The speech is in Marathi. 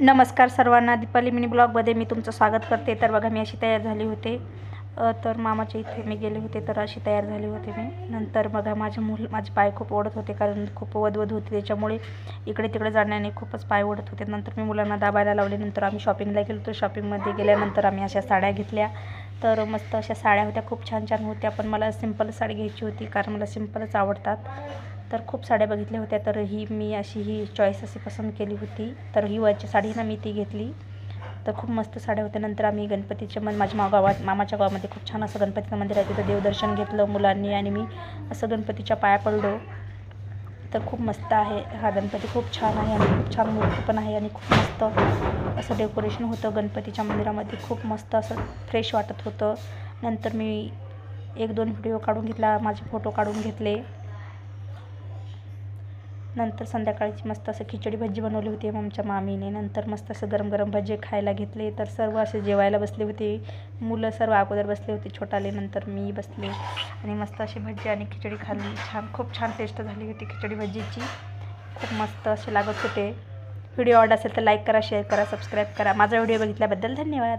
नमस्कार सर्वांना. दीपाली मिनी ब्लॉगमध्ये मी तुमचं स्वागत करते. तर बघा मी अशी तयार झाली होते. तर मामाच्या इथे मी गेले होते तर अशी तयार झाली होते मी. नंतर बघा माझे मूल माझे पाय खूप ओढत होते कारण खूप वधवध होते. त्याच्यामुळे इकडे तिकडे जाण्याने खूपच पाय ओढत होते. नंतर मी मुलांना दाबायला लावले. नंतर आम्ही शॉपिंगला गेलो तर शॉपिंगमध्ये गेल्यानंतर आम्ही अशा साड्या घेतल्या. तर मस्त अशा साड्या होत्या. खूप छान छान होत्या. पण मला सिंपल साडी घ्यायची होती कारण मला सिंपलच आवडतात. तर खूप साड्या बघितल्या होत्या तर ही मी अशी ही चॉईस अशी पसंत केली होती. तर ही वरची साडी ना मी ती घेतली. तर खूप मस्त साड्या होत्या. नंतर आम्ही गणपतीच्या मन माझ्या मा गावात मामाच्या गावामध्ये खूप छान असं गणपतीचं मंदिर आहे. तिथं देवदर्शन घेतलं मुलांनी आणि मी असं गणपतीच्या पाया पडलो. तर खूप मस्त आहे हा गणपती. खूप छान आहे आणि खूप छान मूर्ती पण आहे आणि खूप मस्त असं डेकोरेशन होतं गणपतीच्या मंदिरामध्ये. खूप मस्त असं फ्रेश वाटत होतं. नंतर मी एक दोन व्हिडिओ काढून घेतला माझे फोटो काढून घेतले. नंतर संध्याकाळची मस्त असं खिचडी भजी बनवली होती आमच्या मामीने. नंतर मस्त असं गरम गरम भजे खायला घेतले. तर सर्व असे जेवायला बसले होते. मुलं सर्व अगोदर बसले होते. छोटाले नंतर मी बसले. आणि मस्त अशी भजी आणि खिचडी खाल्ली. छान खूप छान टेस्ट झाली होती खिचडी भजीची. खूप मस्त असे लागत होते. व्हिडिओ आवड असेल तर लाईक करा शेअर करा सबस्क्राईब करा. माझा व्हिडिओ बघितल्याबद्दल धन्यवाद.